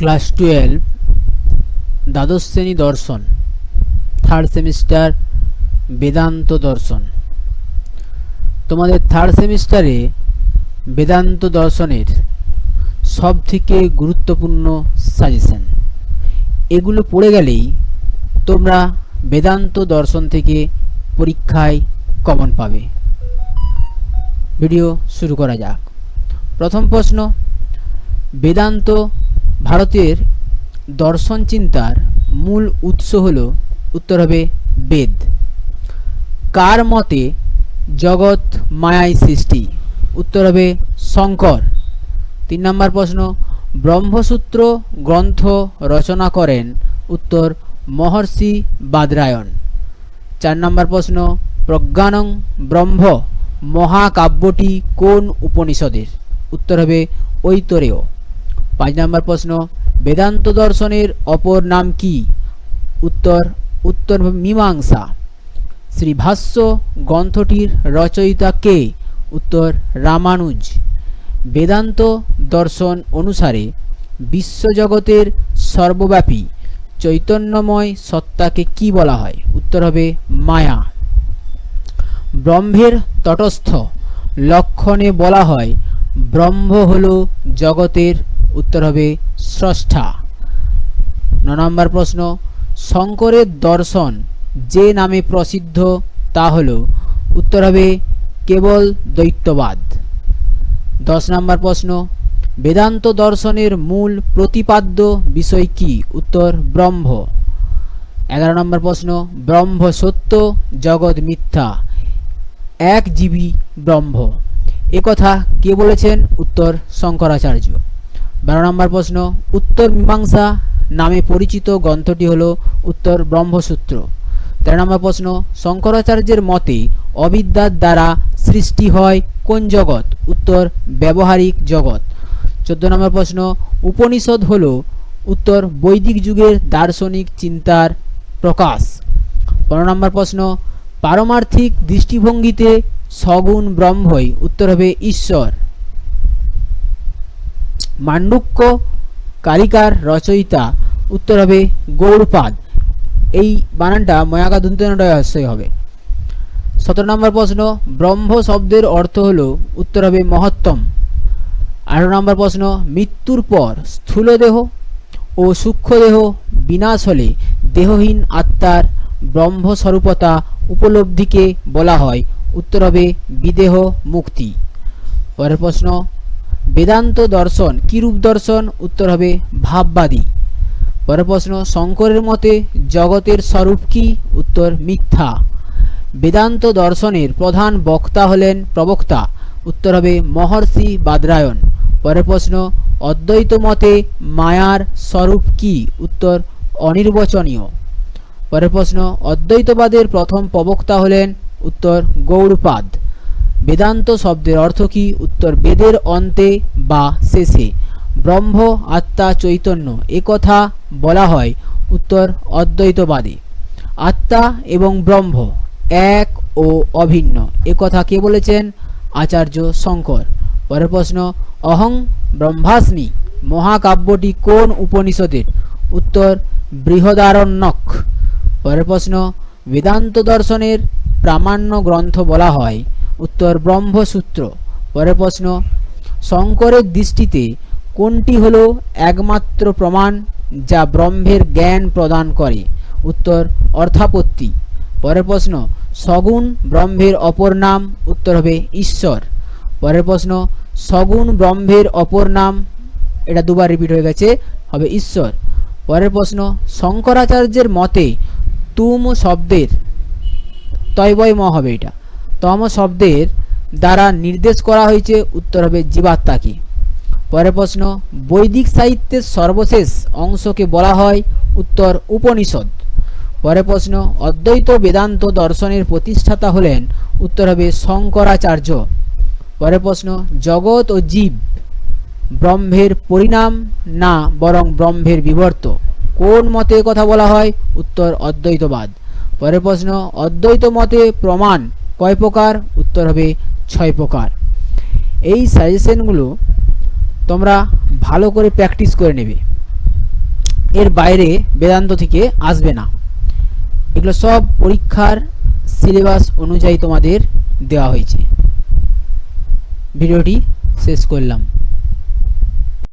Class twelve, দ্বাদশ শ্রেণি দর্শন থার্ড সেমিস্টার বেদান্ত দর্শন। তোমাদের থার্ড সেমিস্টারে বেদান্ত দর্শনের সব থেকে গুরুত্বপূর্ণ সাজেশন এগুলো পড়ে গেলেই তোমরা বেদান্ত দর্শন থেকে পরীক্ষায় কমন পাবে। ভিডিও শুরু করা যাক। প্রথম প্রশ্ন, বেদান্ত ভারতের দর্শন চিন্তার মূল উৎস হল, উত্তর হবে বেদ। কার মতে জগৎ মায়াই সৃষ্টি? উত্তর হবে শঙ্কর। তিন নম্বর প্রশ্ন, ব্রহ্মসূত্র গ্রন্থ রচনা করেন উত্তর মহর্ষি বাদরায়ণ। চার নম্বর প্রশ্ন, প্রজ্ঞানং ব্রহ্ম মহাকাব্যটি কোন উপনিষদের? উত্তর হবে ঐতরেয়। পাঁচ নম্বর প্রশ্ন, বেদান্ত দর্শনের অপর নাম কি? উত্তর উত্তর মীমাংসা। শ্রীভাষ্য গ্রন্থটির রচয়িতা কে? উত্তর, রামানুজ। বেদান্ত দর্শন অনুসারে বিশ্বজগতের সর্বব্যাপী চৈতন্যময় সত্তাকে কি বলা হয়? উত্তর হবে মায়া। ব্রহ্মের তটস্থ লক্ষণে বলা হয়, ব্রহ্ম হল জগতের উত্তর হবে স্রষ্টা। ন নম্বর প্রশ্ন, শঙ্করের দর্শন যে নামে প্রসিদ্ধ তা হল, উত্তর হবে কেবল দ্বৈতবাদ দশ নম্বর প্রশ্ন, বেদান্ত দর্শনের মূল প্রতিপাদ্য বিষয় কি? উত্তর, ব্রহ্ম। এগারো নম্বর প্রশ্ন, ব্রহ্ম সত্য, জগৎ মিথ্যা। এক জীবী ব্রহ্ম। কথা কে বলেছেন? উত্তর শঙ্করাচার্য। বারো নম্বর প্রশ্ন, উত্তর মীমাংসা নামে পরিচিত গ্রন্থটি হল উত্তর ব্রহ্মসূত্র। তেরো নম্বর প্রশ্ন, শঙ্করাচার্যের মতে অবিদ্যার দ্বারা সৃষ্টি হয় কোন জগৎ? উত্তর, ব্যবহারিক জগৎ। চোদ্দ নম্বর প্রশ্ন, উপনিষদ হল উত্তর বৈদিক যুগের দার্শনিক চিন্তার প্রকাশ। পনেরো নম্বর প্রশ্ন, পারমার্থিক দৃষ্টিভঙ্গিতে সগুণ ব্রহ্মই উত্তর হবে ঈশ্বর। মান্ডুক্য, কারিকার রচয়িতা উত্তর হবে গৌড়পাদ। এই বানানটা ময়াকা দন্তনডয় হবে। সতেরো নম্বর প্রশ্ন, ব্রহ্ম শব্দের অর্থ হল উত্তর হবে মহত্তম। আঠারো নম্বর প্রশ্ন, মৃত্যুর পর স্থূল দেহ ও সূক্ষ্মদেহ বিনাশ হলে দেহহীন আত্মার ব্রহ্মস্বরূপতা উপলব্ধিকে বলা হয় উত্তর হবে বিদেহ মুক্তি। পরের প্রশ্ন বেদান্ত দর্শন কিরূপ দর্শন? উত্তর হবে ভাববাদী। পরের প্রশ্ন, শঙ্করের মতে জগতের স্বরূপ কি? উত্তর, মিথ্যা। বেদান্ত দর্শনের প্রধান বক্তা হলেন প্রবক্তা। উত্তর হবে মহর্ষি বাদরায়ণ। পরের প্রশ্ন, অদ্বৈত মতে মায়ার স্বরূপ কি? উত্তর, অনির্বচনীয়। পরের প্রশ্ন, অদ্বৈতবাদের প্রথম প্রবক্তা হলেন উত্তর গৌড়পাদ। বেদান্ত শব্দের অর্থ কি? উত্তর, বেদের অন্তে বা শেষে। ব্রহ্ম, আত্মা, চৈতন্য কথা বলা হয়। উত্তর, অদ্বৈতবাদী। আত্মা এবং ব্রহ্ম এক ও অভিন্ন। কথা কে বলেছেন? আচার্য শঙ্কর। পরের প্রশ্ন, অহং ব্রহ্মাস্মি, মহাকাব্যটি কোন উপনিষদের? উত্তর, বৃহদারণ্যক। পরের প্রশ্ন, বেদান্ত দর্শনের প্রামাণ্য গ্রন্থ বলা হয়। উত্তর ব্রহ্মসূত্র। পরের প্রশ্ন, শঙ্করের দৃষ্টিতে কোনটি হল একমাত্র প্রমাণ যা ব্রহ্মের জ্ঞান প্রদান করে? উত্তর, অর্থাপত্তি। পরের প্রশ্ন, সগুণ ব্রহ্মের অপর নাম, উত্তর হবে ঈশ্বর। পরের প্রশ্ন, সগুণ ব্রহ্মের অপর নাম, এটা দুবার রিপিট হয়ে গেছে, হবে ঈশ্বর। পরের প্রশ্ন, শঙ্করাচার্যের মতে তুম শব্দের তয়বয় ম হবে এটা। তম শব্দের দ্বারা নির্দেশ করা হয়েছে, উত্তর হবে জীবাত্মাকে পরের প্রশ্ন, বৈদিক সাহিত্যের সর্বশেষ অংশকে বলা হয় উত্তর উপনিষদ। পরের প্রশ্ন, অদ্বৈত বেদান্ত দর্শনের প্রতিষ্ঠাতা হলেন, উত্তর হবে শঙ্করাচার্য। পরের প্রশ্ন, জগৎ ও জীব ব্রহ্মের পরিণাম না বরং ব্রহ্মের বিবর্ত? কোন মতে কথা বলা হয়? উত্তর অদ্বৈতবাদ। পরের প্রশ্ন, অদ্বৈত মতে প্রমাণ কয় প্রকার? উত্তর হবে ছয় প্রকার। এই সাজেশনগুলো তোমরা ভালো করে প্র্যাকটিস করে নেবে। এর বাইরে বেদান্ত থেকে আসবে না। এগুলো সব পরীক্ষার সিলেবাস অনুযায়ী তোমাদের দেওয়া হয়েছে। ভিডিওটি শেষ করলাম।